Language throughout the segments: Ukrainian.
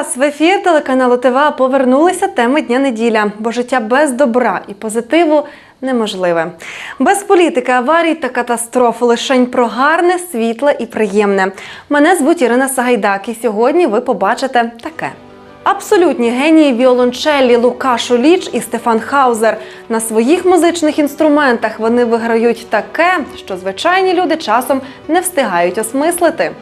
Вас! В ефір телеканалу ТВА повернулися теми дня неділя, бо життя без добра і позитиву неможливе. Без політики, аварій та катастроф лишень про гарне, світле і приємне. Мене звуть Ірина Сагайдак, і сьогодні ви побачите таке. Абсолютні генії віолончелі Лука Шуліч і Стефан Хаузер. На своїх музичних інструментах вони виграють таке, що звичайні люди часом не встигають осмислити.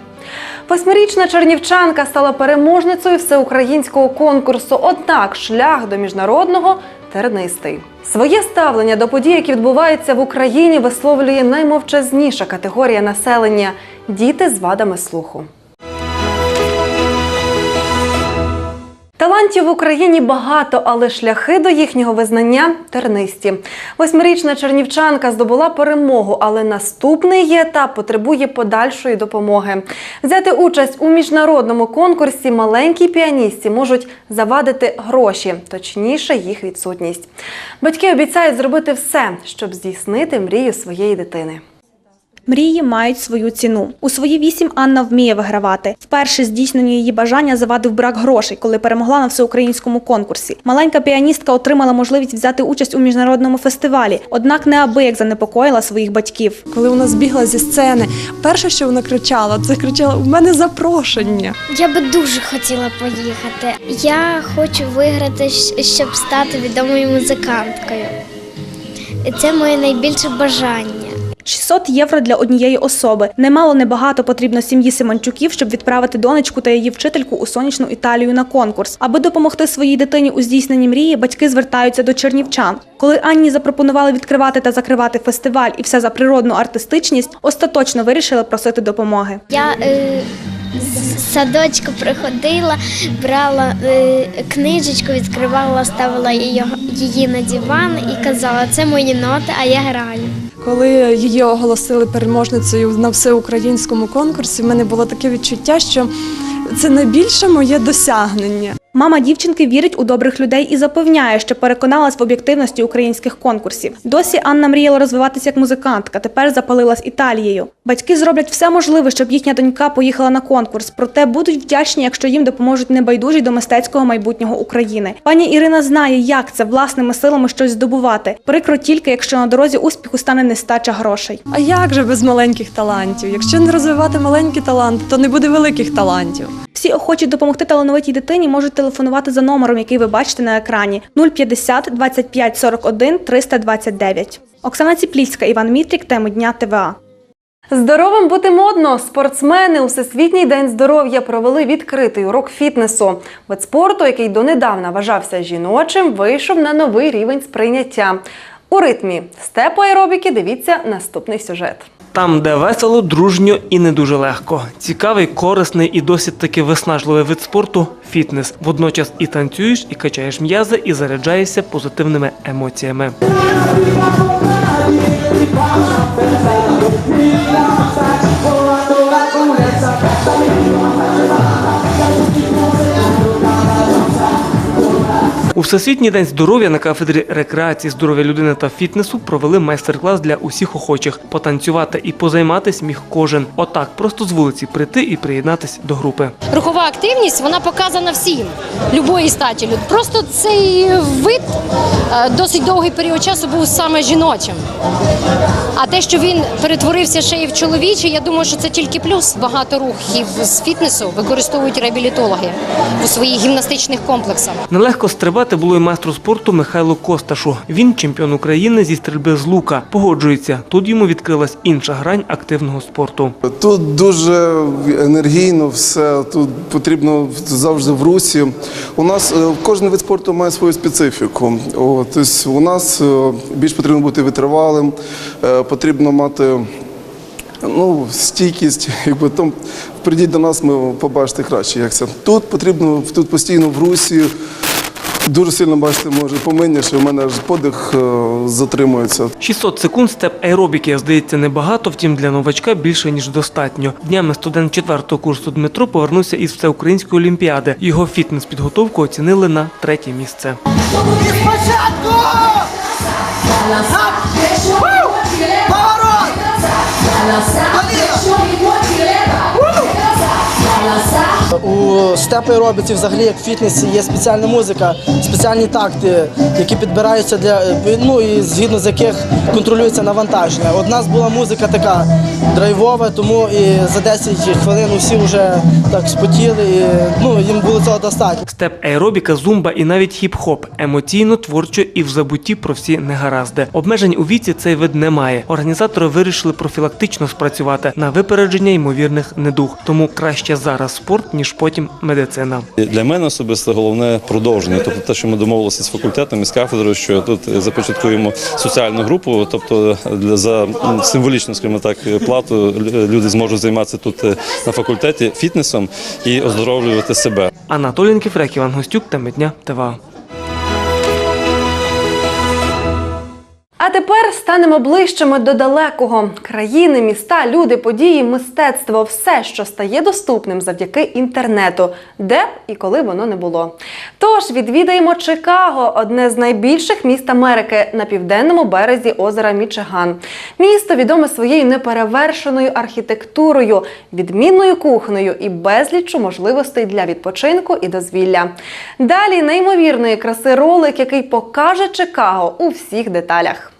Восьмирічна чернівчанка стала переможницею всеукраїнського конкурсу, однак шлях до міжнародного тернистий. Своє ставлення до подій, які відбуваються в Україні, висловлює наймовчазніша категорія населення діти з вадами слуху. Талантів в Україні багато, але шляхи до їхнього визнання тернисті. Восьмирічна чернівчанка здобула перемогу, але наступний її етап потребує подальшої допомоги. Взяти участь у міжнародному конкурсі маленькій піаністці можуть завадити гроші, точніше, їх відсутність. Батьки обіцяють зробити все, щоб здійснити мрію своєї дитини. Мрії мають свою ціну. У свої вісім Анна вміє вигравати. Вперше здійсненню її бажання завадив брак грошей, коли перемогла на всеукраїнському конкурсі. Маленька піаністка отримала можливість взяти участь у міжнародному фестивалі, однак неабияк занепокоїла своїх батьків. Коли вона збігла зі сцени, перше, що вона кричала, це кричала: у мене запрошення. Я би дуже хотіла поїхати. Я хочу виграти, щоб стати відомою музиканткою. Це моє найбільше бажання. 600 євро для однієї особи. Немало небагато потрібно сім'ї Симончуків, щоб відправити донечку та її вчительку у сонячну Італію на конкурс. Аби допомогти своїй дитині у здійсненні мрії, батьки звертаються до чернівчан. Коли Анні запропонували відкривати та закривати фестиваль і все за природну артистичність, остаточно вирішили просити допомоги. Я е, з садочку приходила, брала е, книжечку, відкривала, ставила її, її на диван і казала, це мої ноти, а я граю. Коли її оголосили переможницею на всеукраїнському конкурсі, в мене було таке відчуття, що це найбільше моє досягнення. Мама дівчинки вірить у добрих людей і запевняє, що переконалась в об'єктивності українських конкурсів. Досі Анна мріяла розвиватися як музикантка, тепер запалилась Італією. Батьки зроблять все можливе, щоб їхня донька поїхала на конкурс, проте будуть вдячні, якщо їм допоможуть небайдужі до мистецького майбутнього України. Пані Ірина знає, як це власними силами щось здобувати. Прикро тільки, якщо на дорозі успіху стане нестача грошей. А як же без маленьких талантів? Якщо не розвивати маленькі таланти, то не буде великих талантів. Всі охочі допомогти талановитій дитині можуть телефонувати за номером, який ви бачите на екрані 050 25 41 329. Оксана Ціплівська, Іван Мітрік, теми дня ТВА. Здоровим бути модно. Спортсмени у Всесвітній день здоров'я провели відкритий урок фітнесу. Вид спорту, який донедавна вважався жіночим, вийшов на новий рівень сприйняття. У ритмі степу аеробіки дивіться наступний сюжет. Там, де весело, дружньо і не дуже легко. Цікавий, корисний і досить таки виснажливий вид спорту фітнес. Водночас і танцюєш, і качаєш м'язи, і заряджаєшся позитивними емоціями. У Всесвітній день здоров'я на кафедрі рекреації здоров'я людини та фітнесу провели майстер-клас для усіх охочих. Потанцювати і позайматись міг кожен. Отак, просто з вулиці прийти і приєднатись до групи. Рухова активність вона показана всім любої статі. Просто цей вид е, досить довгий період часу був саме жіночим. А те, що він перетворився ще й в чоловічий, я думаю, що це тільки плюс. Багато рухів з фітнесу використовують реабілітологи у своїх гімнастичних комплексах. Нелегко стрибати було і майстру спорту Михайлу Косташу. Він чемпіон України зі стрільби з лука. Погоджується, тут йому відкрилась інша грань активного спорту. Тут дуже енергійно все, тут потрібно завжди в русі. У нас е, кожен вид спорту має свою специфіку. О, Тобто у нас е, більш потрібно бути витривалим, е, потрібно мати ну, стійкість. Якби там прийдіть до нас, ми побачите краще, як це. Тут потрібно тут постійно в русі. Дуже сильно бачите, може поминня, що в мене аж подих е, затримується. 600 секунд степ аеробіки, здається, небагато, втім для новачка більше ніж достатньо. Днями студент четвертого курсу Дмитро повернувся із всеукраїнської олімпіади. Його фітнес-підготовку оцінили на третє місце. Спочатку! Поворот! У степ аеробіці взагалі як в фітнесі є спеціальна музика, спеціальні такти, які підбираються для ну і згідно з яких контролюється навантаження. От у нас була музика така драйвова, тому і за 10 хвилин усі вже так спотіли, і ну їм було цього достатньо. Степ аеробіка, зумба і навіть хіп-хоп емоційно, творчо і в забутті про всі негаразди. Обмежень у віці цей вид не має. Організатори вирішили профілактично спрацювати на випередження ймовірних недуг. Тому краще зараз спорт ніж потім медицина. Для мене особисто головне продовження. Тобто те, що ми домовилися з факультетом і з кафедрою, що тут започаткуємо соціальну групу, тобто за символічну, скажімо так, плату люди зможуть займатися тут е, на факультеті фітнесом і оздоровлювати себе. Анатолій Нікіфрек, Іван Гостюк, теми дня ТВА. А тепер станемо ближчими до далекого країни, міста, люди, події, мистецтво все, що стає доступним завдяки інтернету, де б і коли воно не було. Тож відвідаємо Чикаго, одне з найбільших міст Америки на південному березі озера Мічиган. Місто відоме своєю неперевершеною архітектурою, відмінною кухнею і безліччю можливостей для відпочинку і дозвілля. Далі неймовірної краси ролик, який покаже Чикаго у всіх деталях.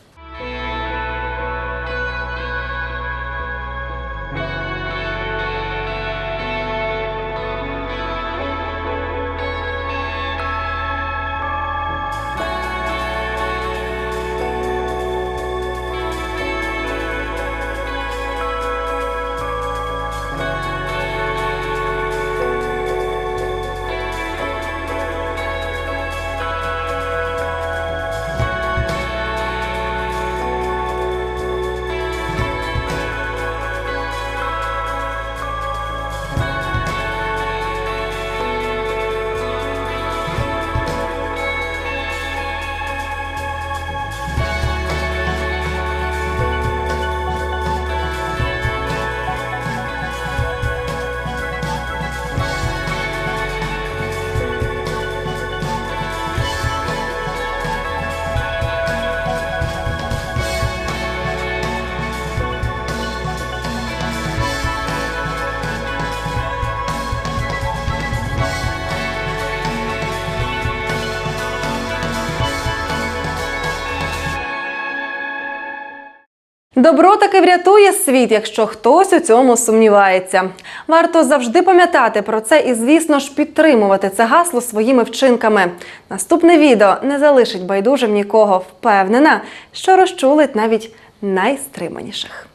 Добро таки врятує світ, якщо хтось у цьому сумнівається. Варто завжди пам'ятати про це і, звісно ж, підтримувати це гасло своїми вчинками. Наступне відео не залишить байдужим нікого. Впевнена, що розчулить навіть найстриманіших.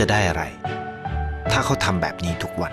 จะได้อะไร ถ้าเขาทำแบบนี้ทุกวัน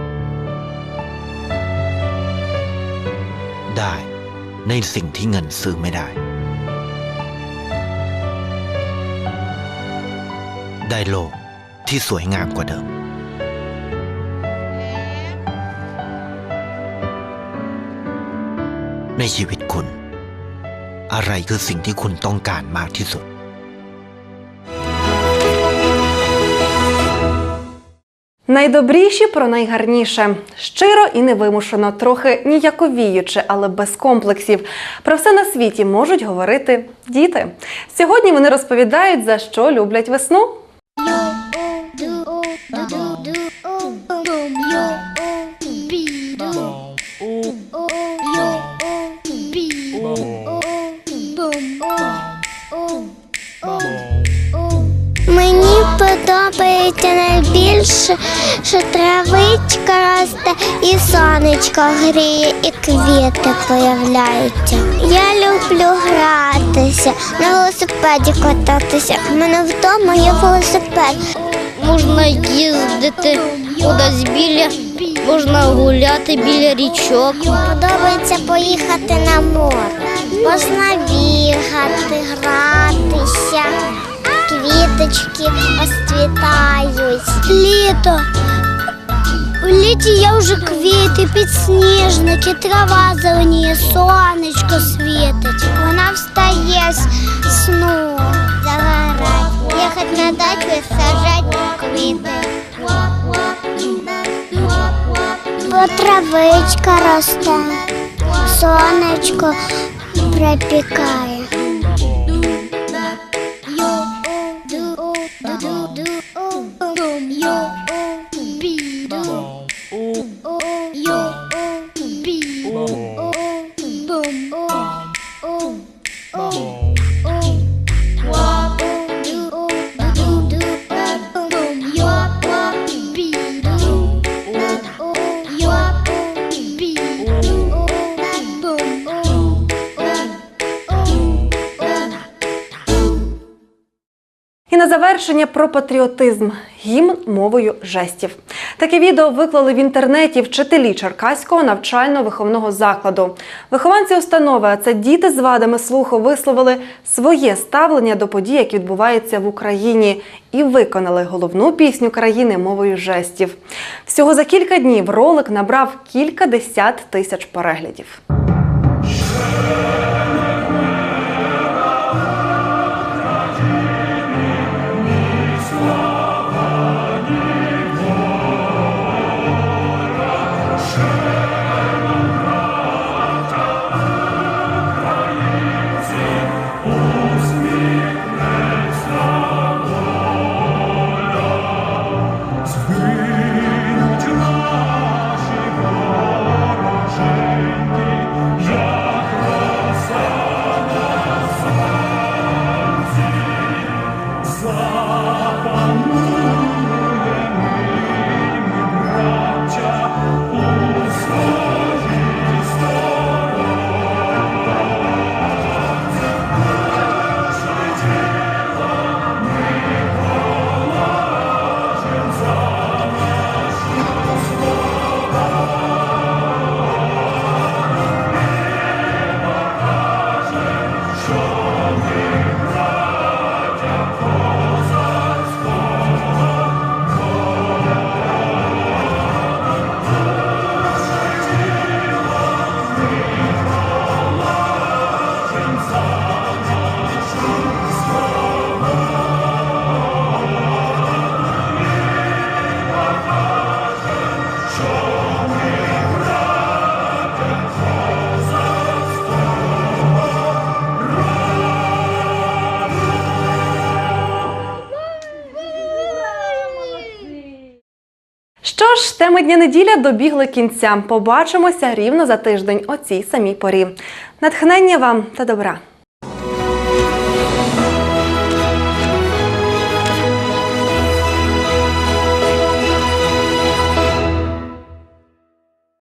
ได้ ในสิ่งที่เงินซื้อไม่ได้ ได้โลกที่สวยงามกว่าเดิม ในชีวิตคุณ อะไรคือสิ่งที่คุณต้องการมากที่สุด Найдобріші про найгарніше, щиро і невимушено, трохи ніяковіючи, але без комплексів. Про все на світі можуть говорити діти. Сьогодні вони розповідають, за що люблять весну. Подобається найбільше, що травичка росте, і сонечко гріє, і квіти появляються. Я люблю гратися, на велосипеді кататися. У мене вдома є велосипед. Можна їздити кудись біля, можна гуляти біля річок. Подобається поїхати на море. Можна бігати, гратися квіточки розцвітають. Літо. У літі я вже квіти, підсніжники, трава зеленіє, сонечко світить. Вона встає з сну, загорать, їхать на дачу і сажать квіти. Бо травичка росте, сонечко припікає. На завершення про патріотизм гімн мовою жестів. Таке відео виклали в інтернеті вчителі Черкаського навчально-виховного закладу. Вихованці установи, а це діти з вадами слуху, висловили своє ставлення до подій, які відбуваються в Україні, і виконали головну пісню країни мовою жестів. Всього за кілька днів ролик набрав кілька десят тисяч переглядів. Що ж, теми дня неділя добігла кінця. Побачимося рівно за тиждень о цій самій порі. Натхнення вам та добра!